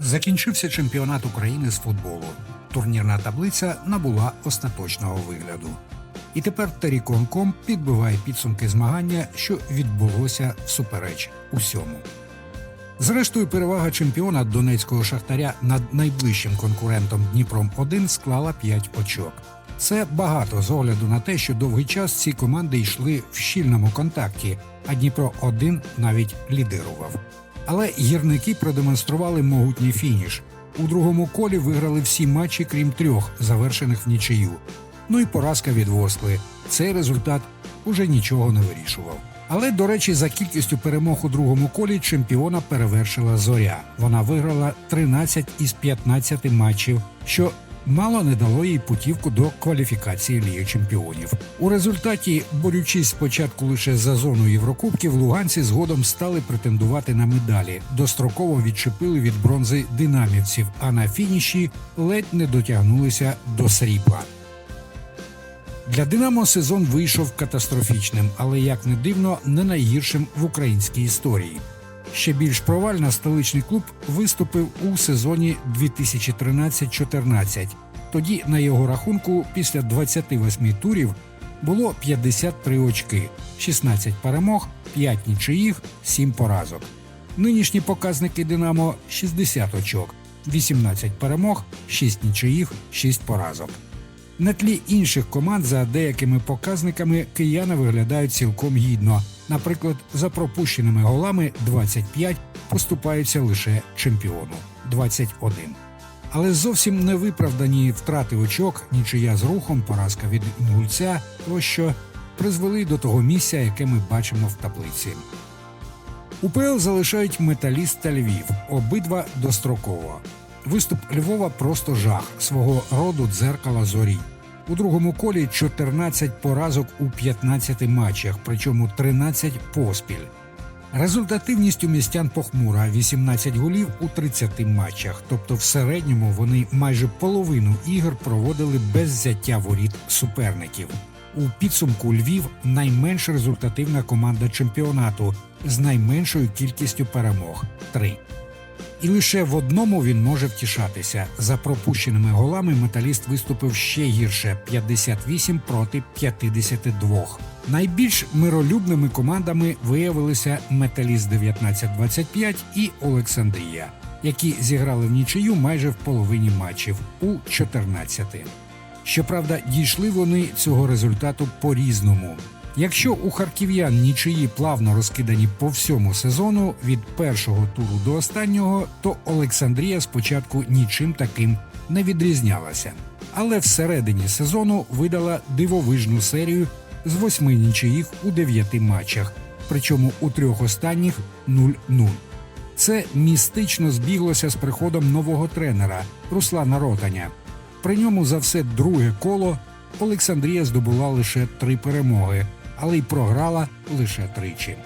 Закінчився чемпіонат України з футболу. Турнірна таблиця набула остаточного вигляду. І тепер Теріконком підбиває підсумки змагання, що відбулося всупереч усьому. Зрештою, перевага чемпіона донецького шахтаря над найближчим конкурентом Дніпром 1 склала 5 очок. Це багато з огляду на те, що довгий час ці команди йшли в щільному контакті, а Дніпро 1 навіть лідирував. Але гірники продемонстрували могутній фініш. У другому колі виграли всі матчі, крім трьох, завершених в нічию. Ну і поразка від Ворскли. Цей результат уже нічого не вирішував. Але, до речі, за кількістю перемог у другому колі чемпіона перевершила зоря. Вона виграла 13 із 15 матчів, що мало не дало їй путівку до кваліфікації Ліги Чемпіонів. У результаті, борючись спочатку лише за зону Єврокубків, луганці згодом стали претендувати на медалі. Достроково відчепили від бронзи динамівців, а на фініші ледь не дотягнулися до срібла. Для Динамо сезон вийшов катастрофічним, але як не дивно, не найгіршим в українській історії. Ще більш провально столичний клуб виступив у сезоні 2013-14. Тоді на його рахунку після 28 турів було 53 очки, 16 перемог, 5 нічиїх, 7 поразок. Нинішні показники Динамо 60 очок, 18 перемог, 6 нічиїх, 6 поразок. На тлі інших команд за деякими показниками кияни виглядають цілком гідно. Наприклад, за пропущеними голами 25 поступаються лише чемпіону 21. Але зовсім не виправдані втрати очок, нічия з рухом, поразка від інгульця, тощо призвели до того місця, яке ми бачимо в таблиці. УПЛ залишають металіст та Львів, обидва достроково. Виступ Львова просто жах свого роду дзеркала зорі. У другому колі 14 поразок у 15 матчах, причому 13 поспіль. Результативність у містян похмура 18 голів у 30 матчах. Тобто, в середньому вони майже половину ігор проводили без взяття воріт суперників. У підсумку Львів найменш результативна команда чемпіонату з найменшою кількістю перемог 3. І лише в одному він може втішатися. За пропущеними голами металіст виступив ще гірше 58 проти 52. Найбільш миролюбними командами виявилися Металіст 1925 і Олександрія, які зіграли в нічию майже в половині матчів у 14. Щоправда, дійшли вони цього результату по-різному. Якщо у харків'ян нічиї плавно розкидані по всьому сезону від першого туру до останнього, то Олександрія спочатку нічим таким не відрізнялася. Але всередині сезону видала дивовижну серію з восьми нічиїх у дев'яти матчах, причому у трьох останніх 0-0. Це містично збіглося з приходом нового тренера Руслана Ротаня. При ньому за все друге коло Олександрія здобула лише три перемоги, але й програла лише тричі.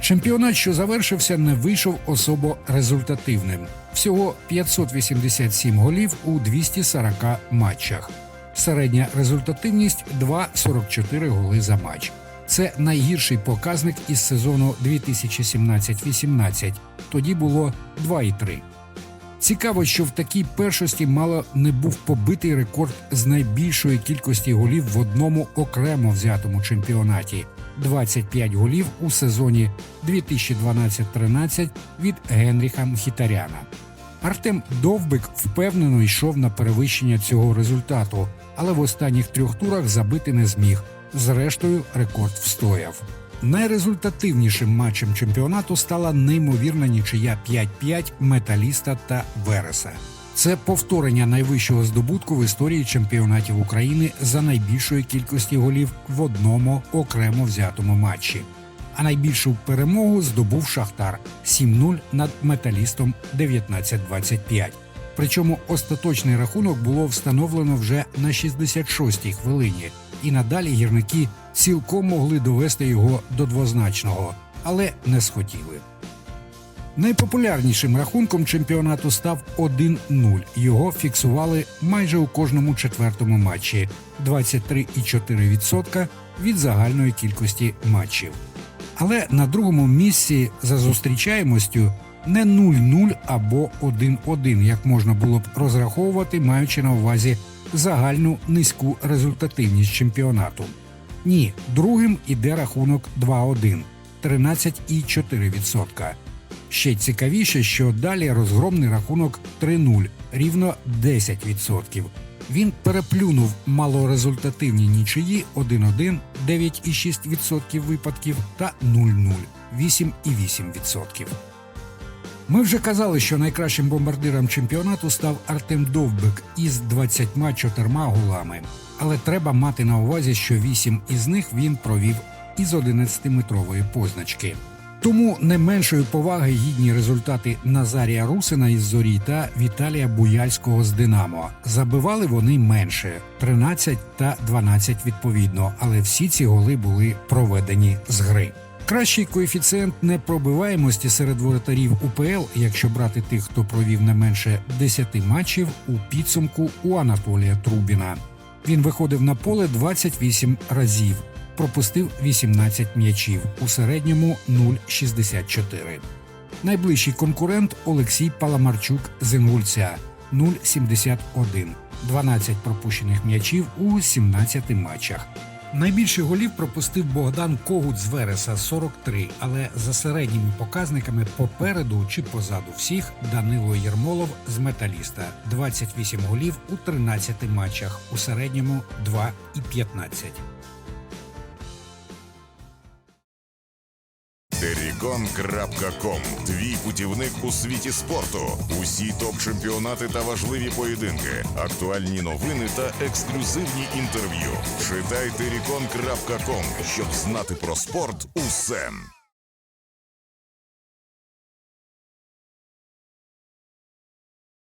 Чемпіонат, що завершився, не вийшов особо результативним. Всього 587 голів у 240 матчах. Середня результативність 2,44 голи за матч. Це найгірший показник із сезону 2017-18. Тоді було 2,3. Цікаво, що в такій першості мало не був побитий рекорд з найбільшої кількості голів в одному окремо взятому чемпіонаті 25 голів у сезоні 2012-13 від Генріха Мхітаряна. Артем Довбик впевнено йшов на перевищення цього результату, але в останніх трьох турах забити не зміг. Зрештою, рекорд встояв. Найрезультативнішим матчем чемпіонату стала неймовірна нічия 5-5 металіста та Вереса. Це повторення найвищого здобутку в історії чемпіонатів України за найбільшої кількості голів в одному окремо взятому матчі. А найбільшу перемогу здобув Шахтар 7-0 над металістом 19-25. Причому остаточний рахунок було встановлено вже на 66-й хвилині, і надалі гірники цілком могли довести його до двозначного, але не схотіли. Найпопулярнішим рахунком чемпіонату став 1-0. Його фіксували майже у кожному четвертому матчі 23,4% від загальної кількості матчів. Але на другому місці за зустрічаємостю Не 0-0 або 1-1, як можна було б розраховувати, маючи на увазі загальну низьку результативність чемпіонату. Ні, другим іде рахунок 2-1 13,4%. Ще цікавіше, що далі розгромний рахунок 3-0, рівно 10%. Він переплюнув малорезультативні нічиї 1-1, 9,6% випадків та 0-0, 8,8%. Ми вже казали, що найкращим бомбардиром чемпіонату став Артем Довбик із 24 голами. Але треба мати на увазі, що 8 із них він провів із 11-метрової позначки. Тому не меншої поваги гідні результати Назарія Русина із зорі та Віталія Буяльського з Динамо. Забивали вони менше 13 та 12 відповідно, але всі ці голи були проведені з гри. Кращий коефіцієнт непробиваємості серед воротарів УПЛ, якщо брати тих, хто провів не менше 10 матчів, у підсумку у Анатолія Трубіна. Він виходив на поле 28 разів, пропустив 18 м'ячів, у середньому 0,64. Найближчий конкурент Олексій Паламарчук з Інгульця 0,71, 12 пропущених м'ячів у 17 матчах. Найбільше голів пропустив Богдан Когут з Вереса 43, але за середніми показниками попереду чи позаду всіх Данило Єрмолов з Металіста 28 голів у 13 матчах, у середньому 2,15. Терікон.ком Твій путівник у світі спорту. Усі топ-чемпіонати та важливі поєдинки, актуальні новини та ексклюзивні інтерв'ю. Читайте Терікон.ком, щоб знати про спорт усе.